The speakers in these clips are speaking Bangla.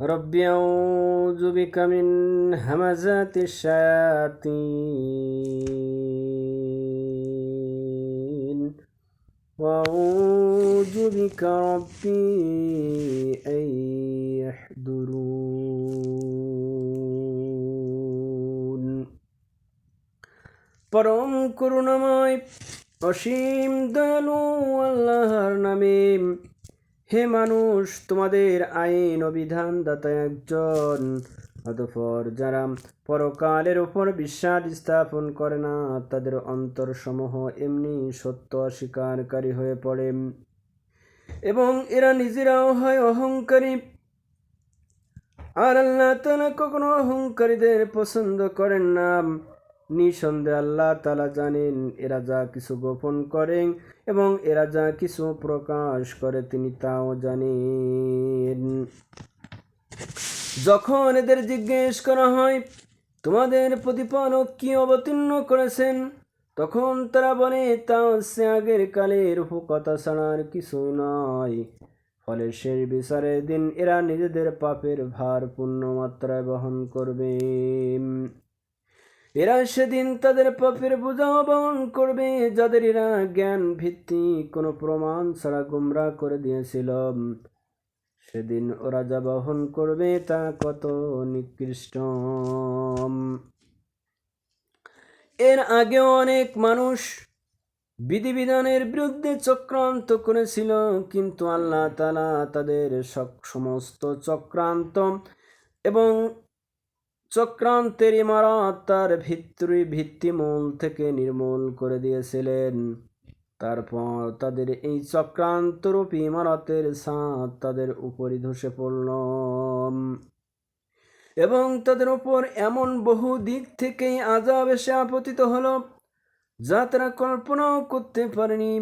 رب أعوذ بك من همزات الشياطين وأعوذ بك ربي أن يحضرون পরম করুণাময় অসীম দয়ালু আল্লাহর নামে হে মানুষ, তোমাদের আইন ও বিধান দাতা একজন। অতঃপর যারা পরকালের উপর বিশ্বাস স্থাপন করে না, তাদের অন্তরসমূহ এমনি সত্য অস্বীকারী হয়ে পড়ে। এবং এরা নিজেরাও হয় অহংকারী। আর আল্লাহ তালা কখনো অহংকারীদের পছন্দ করেন না। নিঃসন্দেহে আল্লাহ তালা জানেন, এরা যা কিছু গোপন করেন এবং এরা যা কিছু প্রকাশ করে তিনি তাও জানেন। যখন এদের জিজ্ঞেস করা হয়, তোমাদের প্রতিপালক কি অবতীর্ণ করেছেন? তখন তারা বলে, তা হচ্ছে আগের কালের উপকথা ছাড়া আর কিছুই নয়। ফলে সেই বিচারের দিন এরা নিজেদের পাপের ভার পূর্ণ মাত্রায় বহন করবে। এরা সেদিন তাদের পাপের বোঝা বহন করবে, যাদের এরা জ্ঞান ভিত্তিক কোনো প্রমাণ ছাড়া গুমরা করে দিয়েছিল। সেদিন ওরা যা বহন করবে তা কত নিকৃষ্ট। এর আগেও অনেক মানুষ বিধিবিধানের বিরুদ্ধে চক্রান্ত করেছিল, কিন্তু আল্লাহ তালা তাদের সমস্ত চক্রান্ত এবং চক্রান্তের ইমারত তার ভিত্তি ভিত্তিমূল থেকে নির্মূল করে দিয়েছিলেন। তারপর তাদের এই চক্রান্তরূপী ইমারতের সাঁত তাদের উপরই ধসে পড়ল। এবং তাদের উপর এমন বহু দিক থেকেই আজাব এসে আপতিত হলো, যা তারা কল্পনাও করতে পারেনি।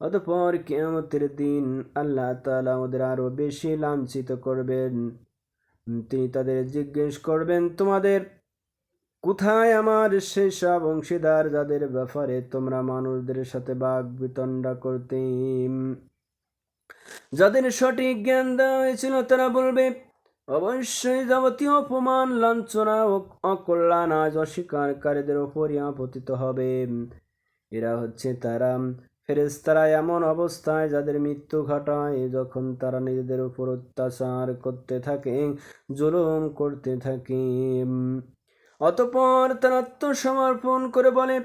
অতপর কেয়ামতের দিন আল্লাহ তালা আমাদের আরও বেশি লাঞ্ছিত করবেন। তিনি তাদের জিজ্ঞেস করবেন, তোমাদের কোথায় আমার সেই সব অংশীদার যাদের ব্যাপারে তোমরা মানুষদের সাথে বাঘ বিতণ্ডা করতে? যাদের সঠিক জ্ঞান দেওয়া হয়েছিল তারা বলবে, অবশ্যই যাবতীয় অপমান, লাঞ্ছনা ও অকল্যাণ আজ অস্বীকারীদের ওপরই আপতিত হবে। এরা হচ্ছে তারা ফেরেস্তারা এমন অবস্থায় যাদের মৃত্যু ঘটায় যখন তারা নিজেদের উপর অত্যাচার করতে থাকে, জুলুম করতে থাকে। অতপর তারা আত্মসমর্পণ করে বলে,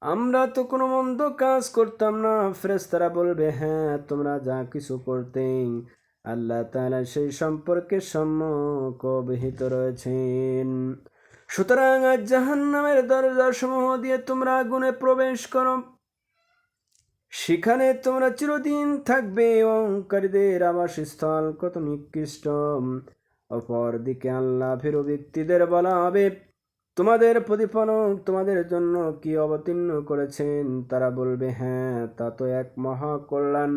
আমরা তো কোনো মন্দ কাজ করতাম না। ফেরেস্তারা বলবে হ্যাঁ তোমরা যা কিছু করতে। আল্লাহ তাআলা সেই সম্পর্কে সম্যক অবহিত রয়েছেন। সুতরাং আজ জাহান্নামের দরজা সমূহ দিয়ে তোমরা আগুনে প্রবেশ করো। সেখানে তোমরা চিরদিন থাকবে, অহংকারীদের আবাসস্থল কত নিকৃষ্ট। অপরদিকে আল্লাহ ফেরো ব্যক্তিদের বলা হবে, তোমাদের প্রতিফলন তোমাদের জন্য কি অবতীর্ণ করেছেন? তারা বলবে হ্যাঁ তা তো এক মহা কল্যাণ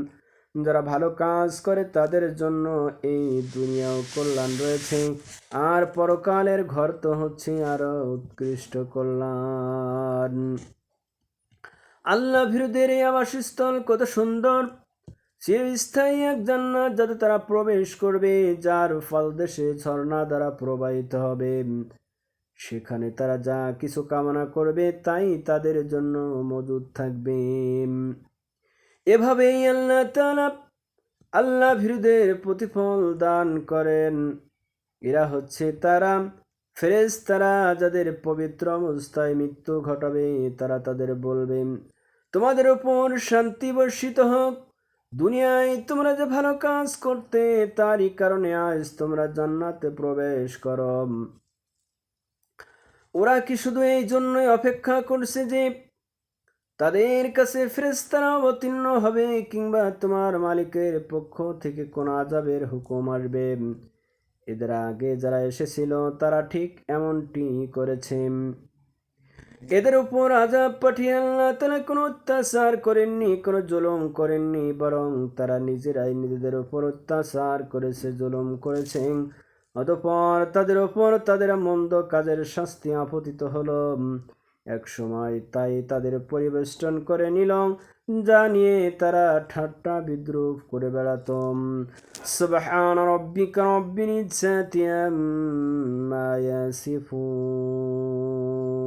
যারা ভালো কাজ করে তাদের জন্য এই দুনিয়াও কল্যাণ রয়েছে। আর পরকালের ঘর তো হচ্ছে আরও উৎকৃষ্ট কল্যাণ। আল্লাহ ভীরুদের এই আবাসস্থল কত সুন্দর। চিরস্থায়ী এক জান্নাত যাতে তারা প্রবেশ করবে, যার ফল দেশে ঝর্ণা দ্বারা প্রবাহিত হবে। সেখানে তারা যা কিছু কামনা করবে, তাই তাদের জন্য মজুদ থাকবে। এভাবেই আল্লাহ তাআলা আল্লাহ ভীরুদের প্রতিফল দান করেন। এরা হচ্ছে তারা ফেরেজ তারা যাদের পবিত্র অবস্থায় মৃত্যু ঘটাবে, তারা তাদের বলবে তোমাদের উপর শান্তি বর্ষিত হোক। দুনিয়ায় তোমরা যে ভালো কাজ করতে, তারই কারণে আজ তোমরা জান্নাতে প্রবেশ করো। ওরা কি শুধু এই জন্যই অপেক্ষা করছে যে তাদের কাছে ফেরেস্তারা অবতীর্ণ হবে, কিংবা তোমার মালিকের পক্ষ থেকে কোন আজাবের হুকুম আসবে? এদের আগে যারা এসেছিল, তারা ঠিক এমনটি করেছে। এদের উপর আজাব পাঠিয়ে আল্লাহ তারা কোনো অত্যাচার করেননি, কোনো জুলুম করেননি, বরং তারা নিজেরাই নিজেদের উপর অত্যাচার করেছে, জুলুম করেছেন। অতপর তাদের ওপর তাদের মন্দ কাজের শাস্তি আপতিত হলো। এক সময় তাই তাদের পরিবেষ্টন করে নিল যা নিয়ে তারা ঠাট্টা বিদ্রুপ করে বেড়াত। সুবহান রব্বিকা রব্বিল ইজ্জাতি আম্মা ইয়াসিফুন।